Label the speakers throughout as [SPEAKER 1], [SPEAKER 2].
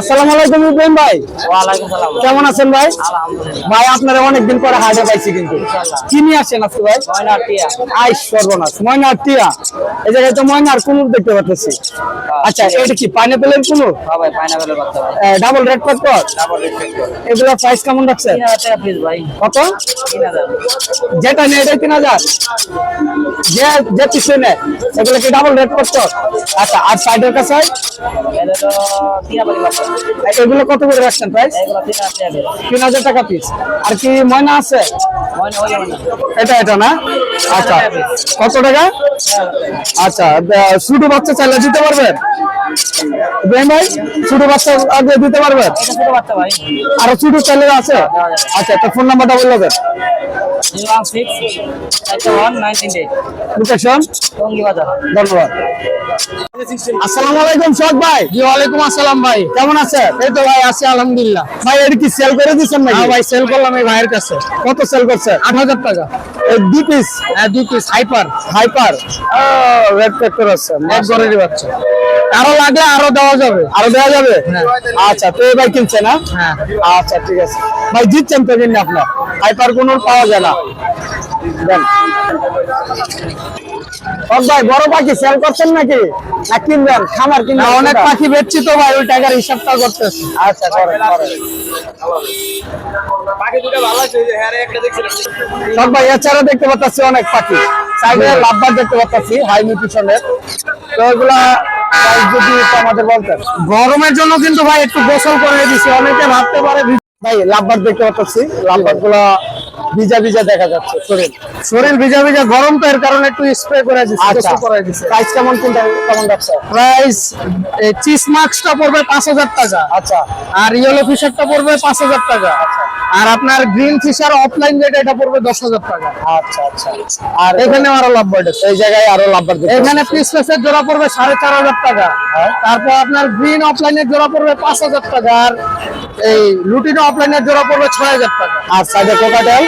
[SPEAKER 1] আসসালামু আলাইকুম ইব্রাহিম ভাই।
[SPEAKER 2] ওয়ালাইকুম সালাম।
[SPEAKER 1] কেমন আছেন ভাই? ভাই আপনারা পরে হাটে পাইছি কিন্তু। কি নিয়ে আসছেন আজকে ভাই? আই সর্বনাশ ময়নার টিয়া এই জায়গায় তো ময়নার কুনুর দেখতে পাচ্ছি আচ্ছা এটা কি পাইনাপেলের কুনুর?
[SPEAKER 2] সবাই পাইনাপেলের বাচ্চা
[SPEAKER 1] ডাবল রেড
[SPEAKER 2] করে
[SPEAKER 1] এগুলো প্রাইস কেমন রাখছেন?
[SPEAKER 2] পিস ভাই।
[SPEAKER 1] কত? যেটা নেই এটা যে যে এগুলো কি ডাবল রেড আচ্ছা আর সাইডের কাছে?
[SPEAKER 2] এটা তো
[SPEAKER 1] এগুলো কত করে রাখছেন প্রাইস
[SPEAKER 2] তিন হাজার টাকা পিস
[SPEAKER 1] আর কি ময়না আছে? এটা এটা না? আচ্ছা। কত টাকা? আচ্ছা শুধু ছোট বাচ্চা চাইলে দিতে পারবেন? ভাই ছোট বাচ্চা আগে দিতে পারবেন?
[SPEAKER 2] এটা ছোট বাচ্চা ভাই।
[SPEAKER 1] আরও ছোট চাইলে আছে? আচ্ছা তো ফোন নাম্বারটা দেন আসসালামু আলাইকুম শখ ভাই। জি ওয়ালাইকুম আসসালাম ভাই। কেমন আছে এই তো ভাই আছি আলহামদুলিল্লাহ। ভাই এটা কি সেল করে দিচ্ছেন হ্যাঁ ভাই সেল করলাম এই ভাইয়ের কাছে। কত সেল করছে? আট হাজার টাকা। এই দুই পিস হ্যাঁ দুই piece hyper hyper red factor আছে এক ঘরেরই বাচ্চা। আরও লাগলে আরও দেওয়া যাবে। আরও দেওয়া যাবে? আচ্ছা তো ভাই কিনছে না? হ্যাঁ। আচ্ছা ঠিক আছে। ভাই জিতছেন তো কিনে আপনার? হাইপার কোনো পাওয়া যায় না। ভাই বড় পাখি সেল করছেন নাকি? না কিনবেন? খামার কিনবেন অনেক পাখি বেচছি তো ভাই ওই টাকার হিসাবটা করতেছি। আচ্ছা করেন করেন। সব ভাই এছাড়া দেখতে পাচ্ছি অনেক পাখি। সাইডে লাভবার দেখতে পাচ্ছি হাই নিউট্রিশনের। তো এগুলা price যদি আমাদের বলতেন। গরমের জন্য কিন্তু ভাই একটু গোসল করে দিছি। অনেকে ভাবতে পারে ভাই লাভবার দেখতে পাচ্ছি। লাভবারগুলা ভিজা ভিজা দেখা যাচ্ছে শরীর। শরীর ভিজা ভিজা গরম তো এর কারণে একটু স্প্রে করে দিচ্ছি আচ্ছা। করে দিচ্ছি প্রাইস কেমন কোনটা কেমন রাখছে প্রাইস চিজ মার্কসটা পড়বে পাঁচ হাজার টাকা। আচ্ছা। আর ইয়েলো ফিশারটা পড়বে পাঁচ হাজার টাকা। আর আপনার গ্রিন ফিশার অফলাইন যেটা এটা পড়বে দশ হাজার টাকা। আচ্ছা আচ্ছা আর এখানে আরও লাভ আছে এই জায়গায় আরও লাভ লাভবার্ড এখানে পিস পিসের জোড়া পড়বে সাড়ে চার হাজার টাকা। তারপর আপনার গ্রিন অফলাইনের জোড়া পড়বে পাঁচ হাজার টাকা। আর এই লুটিনো অফলাইনের জোড়া পড়বে ছয় হাজার টাকা। আর সাইডে কোকাটেল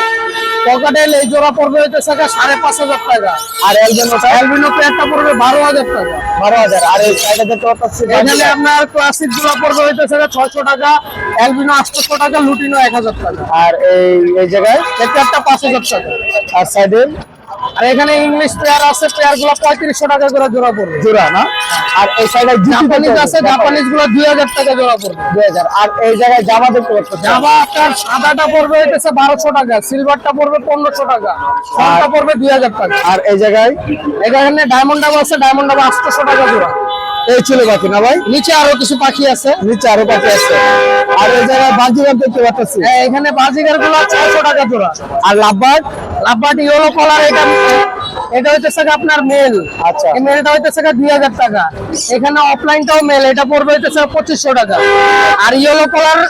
[SPEAKER 1] পকেটেল এই জোড়া পড়বে হইতেছে সাড়ে পাঁচ হাজার টাকা। আর একজন অ্যালবিনো প্লেয়ারটা পড়বে বারো হাজার টাকা। বারো হাজার। আর এই সাইডে দেখতে পাচ্ছি এখানে আপনার ক্লাসিক জোড়া পড়বে হইতেছে ছয়শো টাকা অ্যালবিনো আটশো টাকা লুটিনো এক হাজার টাকা। আর এই এই জায়গায়? একটা পাঁচ হাজার টাকা। আর সাইডে আর এখানে ইংলিশ প্লেয়ার আছে প্লেয়ারগুলো পঁয়ত্রিশশো টাকা করে জোড়া পড়বে। জোড়া না? আর এই সাইডে জাপানিজ আছে জাপানিজগুলো দুই হাজার টাকা জোড়া পড়বে। দুই হাজার। আর এই জায়গায় জামা দেখতে পাচ্ছি জামা আপনার সাদাটা পড়বে হইতেছে বারোশো টাকা। সিলভারটা পড়বে পনেরোশো টাকা। সোনাটা পড়বে দুই হাজার টাকা। আর এই জায়গায়? এখানে ডায়মন্ড ডাব আছে ডায়মন্ড ডাব আটশোশো টাকা জোড়া। এই ছিল পাখি না ভাই? নিচে আরও কিছু পাখি আছে। নিচে আরও পাখি আছে। আর এই জায়গায় বাজিগার দেখতে পাচ্ছি। এখানে বাজিগারগুলো ছয়শো টাকা জোড়া। আর লাভবার্ড? লাভবার্ড ইয়েলো কলার এটা এটা হইতেছে আপনার মেল আচ্ছা। এই মেলটা হইতেছে দুই হাজার টাকা। এখানে অফলাইনটাও মেল এটা পড়বে হইতেছে পঁচিশশো টাকা। আর ইয়েলো কলার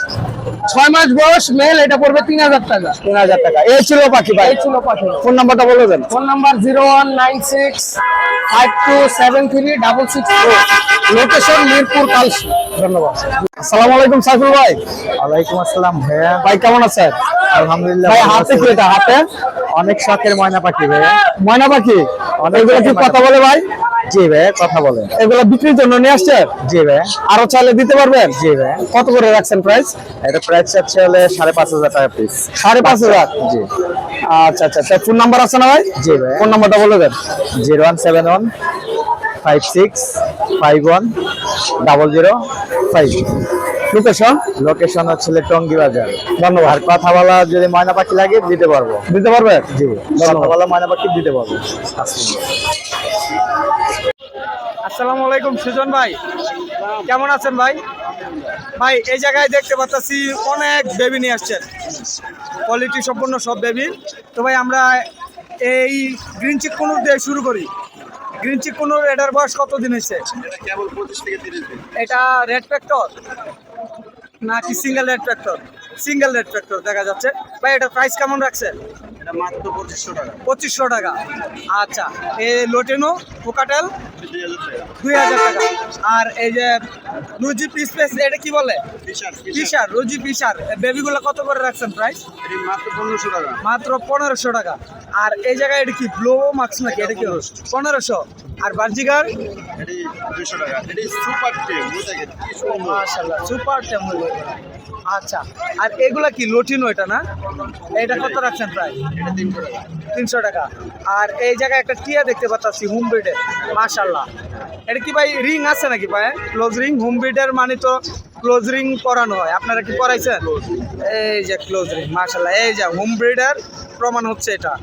[SPEAKER 1] ছয় মাস বয়স মেল এটা পড়বে তিন হাজার টাকা। তিন হাজার টাকা। এই ছিল পাখি ভাই। এই ছিল পাখি। ফোন নাম্বারটা বলে দেন। Phone number zero one nine six five two seven three double six four. Location Mirpur Kalshi ধন্যবাদ। আসসালামু আলাইকুম সাইফুল ভাই।
[SPEAKER 3] ওয়ালাইকুম আসসালাম ভাইয়া।
[SPEAKER 1] ভাই কেমন আছেন?
[SPEAKER 3] আলহামদুলিল্লাহ
[SPEAKER 1] ভাই হাতে কি এটা হাতে?
[SPEAKER 3] অনেক শখের ময়না পাখি ভাইয়া
[SPEAKER 1] ময়না পাখি?
[SPEAKER 3] অনেক
[SPEAKER 1] এগুলো কি কথা বলে ভাই?
[SPEAKER 3] জি ভাইয়া কথা বলে।
[SPEAKER 1] এগুলো বিক্রির জন্য নিয়ে আসছে?
[SPEAKER 3] জি ভাইয়া
[SPEAKER 1] আরও চাইলে দিতে পারবেন?
[SPEAKER 3] জি ভাইয়া
[SPEAKER 1] কত করে রাখছেন প্রাইস
[SPEAKER 3] এটা প্রাইস চাচ্ছে হলে সাড়ে পাঁচ হাজার টাকা পিস
[SPEAKER 1] সাড়ে পাঁচ হাজার?
[SPEAKER 3] জি।
[SPEAKER 1] আচ্ছা আচ্ছা আচ্ছা। ফোন নাম্বার আছে না ভাই?
[SPEAKER 3] জি ভাই।
[SPEAKER 1] ফোন নাম্বারটা বলে দেন।
[SPEAKER 3] Zero one seven one five six five one double zero five.
[SPEAKER 1] Location
[SPEAKER 3] location হচ্ছে টঙ্গি বাজার
[SPEAKER 1] ধন্যবাদ।
[SPEAKER 3] আর কথা বলা যদি ময়না পাখি লাগে দিতে পারব।
[SPEAKER 1] দিতে পারবেন
[SPEAKER 3] জি কথা বলা ময়না পাখি দিতে পারব।
[SPEAKER 1] আসসালামু আলাইকুম সুজন ভাই। কেমন আছেন ভাই? ভাই এই জায়গায় দেখতে পাচ্ছি অনেক বেবি নিয়ে আসছেন। কোয়ালিটি সম্পূর্ণ সব বেবি। তো ভাই আমরা এই গ্রিন চিক কুনুর দিয়ে শুরু করি। গ্রিন চিক কুনুর এটার বয়স কতদিন হয়েছে? এটা রেড ফ্যাক্টর নাকি single red tractor single red tractor দেখা যাচ্ছে। ভাই এটা প্রাইস কেমন রাখছে
[SPEAKER 4] এটা
[SPEAKER 3] মাত্র পঁচিশশো টাকা।
[SPEAKER 5] পঁচিশশো টাকা। আচ্ছা এই লোটেনো পোকাটেল?
[SPEAKER 3] দুই হাজার টাকা।
[SPEAKER 5] আর এই যে রুজি পিস পিস এটা কি বলে? পিসার রুজি পিসার বেবিগুলো কত করে রাখছেন প্রাইস
[SPEAKER 3] মাত্র পনেরোশো টাকা।
[SPEAKER 5] মাত্র পনেরোশো টাকা। আর এই জায়গায় এটা কি ব্লো মার্কস নাকি? এটা কি পনেরোশো। আর বার্জিগার
[SPEAKER 3] সুপার টেম
[SPEAKER 5] সুপার টেম্পল আচ্ছা। আর এগুলা কি লটিনো এটা না? এটা কত রাখছেন প্রায়?
[SPEAKER 3] তিনশো টাকা।
[SPEAKER 5] আর এই জায়গায় একটা টিয়া দেখতে পাচ্ছি হোম বিডে মাশাল্লাহ এটা কি ভাই রিং আছে নাকি ভাই? ক্লোজ রিং হোম বিডের মানে তো ক্লোজ রিং পরানো হয়। আপনারা কি পরাইছেন? এই যে ক্লোজ রিং মার্শাল্লাহ এই যে হোম ব্রিডার প্রমাণ হচ্ছে এটা।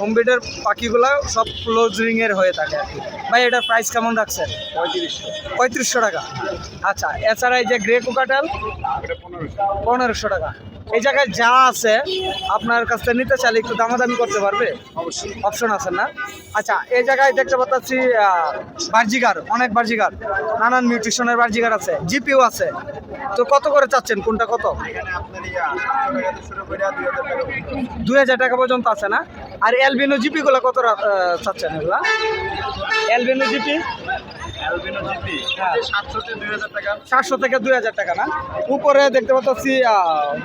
[SPEAKER 5] হোম ব্রিডার পাখিগুলো সব ক্লোজ রিংয়ের এর হয়ে থাকে আর কি। ভাই এটার প্রাইস কেমন রাখছেন?
[SPEAKER 3] পঁয়ত্রিশশো।
[SPEAKER 5] পঁয়ত্রিশশো টাকা। আচ্ছা এছাড়া এই যে গ্রে কোকাটাল
[SPEAKER 3] পনেরোশো
[SPEAKER 5] টাকা। এই জায়গায় যা আছে আপনার কাছ থেকে নিতে চাইলে একটু দামাদামি করতে পারবে?
[SPEAKER 3] অবশ্যই।
[SPEAKER 5] অপশন আছে না? আচ্ছা এই জায়গায় দেখতে পাচ্ছি বার্জিগার অনেক বার্জিগার। নানান নিউট্রিশনের বার্জিগার আছে জিপিও আছে। তো কত করে চাচ্ছেন? কোনটা কত?
[SPEAKER 3] দুই হাজার টাকা পর্যন্ত।
[SPEAKER 5] আছে না? আর এলবিনো জিপি গুলো কত চাচ্ছেন এগুলা? Albino GP.
[SPEAKER 3] সাতশো থেকে দুই হাজার টাকা।
[SPEAKER 5] সাতশো থেকে দুই হাজার টাকা না? উপরে দেখতে পাচ্ছি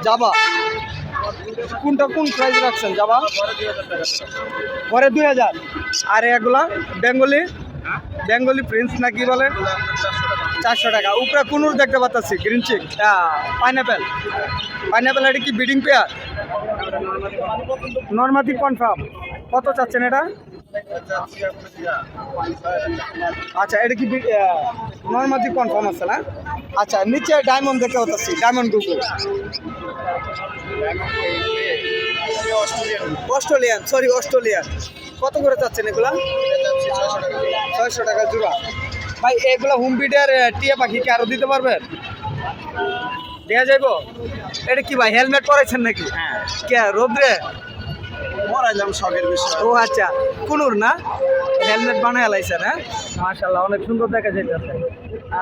[SPEAKER 5] জাবা। কোনটা কোন প্রাইস রাখছেন জাবা?
[SPEAKER 3] পরে দুই হাজার
[SPEAKER 5] আর এগুলা বেঙ্গলি? বেঙ্গলি প্রিন্স না কি বলে?
[SPEAKER 3] চারশো টাকা।
[SPEAKER 5] উপরে কুনুর দেখতে পাচ্ছি গ্রিন চিক পাইনাপেল পাইনাপেল এটা কি বিডিং পেয়ার নর্মাদি কনফার্ম কত চাচ্ছেন এটা? আচ্ছা এটা কি নর্মাদি কনফার্ম আছে না? আচ্ছা নিচে ডায়মন্ড দেখতে পাচ্ছি ডায়মন্ড গুগু
[SPEAKER 3] অস্ট্রেলিয়ান
[SPEAKER 5] সরি অস্ট্রেলিয়ান। কত করে চাচ্ছেন এগুলা?
[SPEAKER 3] ছয়শো টাকা
[SPEAKER 5] জোড়া। ভাই এগুলো হোম বিডের টিয়া পাখি কি আরও দিতে পারবেন? দেওয়া যাইব? এটা কি ভাই হেলমেট পরাইছেন নাকি?
[SPEAKER 3] হ্যাঁ।
[SPEAKER 5] কে রোদ্রে?
[SPEAKER 3] শখের বিষয়।
[SPEAKER 5] ও আচ্ছা কুনুর না? হেলমেট বানায় লাইছেন হ্যাঁ মাশাল্লাহ অনেক সুন্দর দেখা যাইতেছে।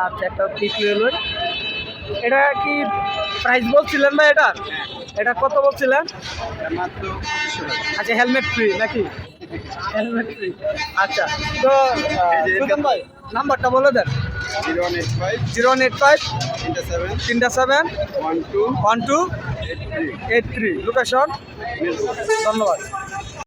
[SPEAKER 5] আচ্ছা একটা পিক লইল এটা কি প্রাইস বলছিলেন ভাই এটা? এটা কত বলছিলেন? আচ্ছা হেলমেট ফ্রি নাকি? হেলমেট ফ্রি আচ্ছা তো সুজন ভাই নাম্বারটা বলে দেন।
[SPEAKER 3] Zero one eight five.
[SPEAKER 5] Zero one eight five.
[SPEAKER 3] তিনটা সেভেন।
[SPEAKER 5] তিনটা seven.
[SPEAKER 3] One two.
[SPEAKER 5] One two. Eight three. Location ধন্যবাদ।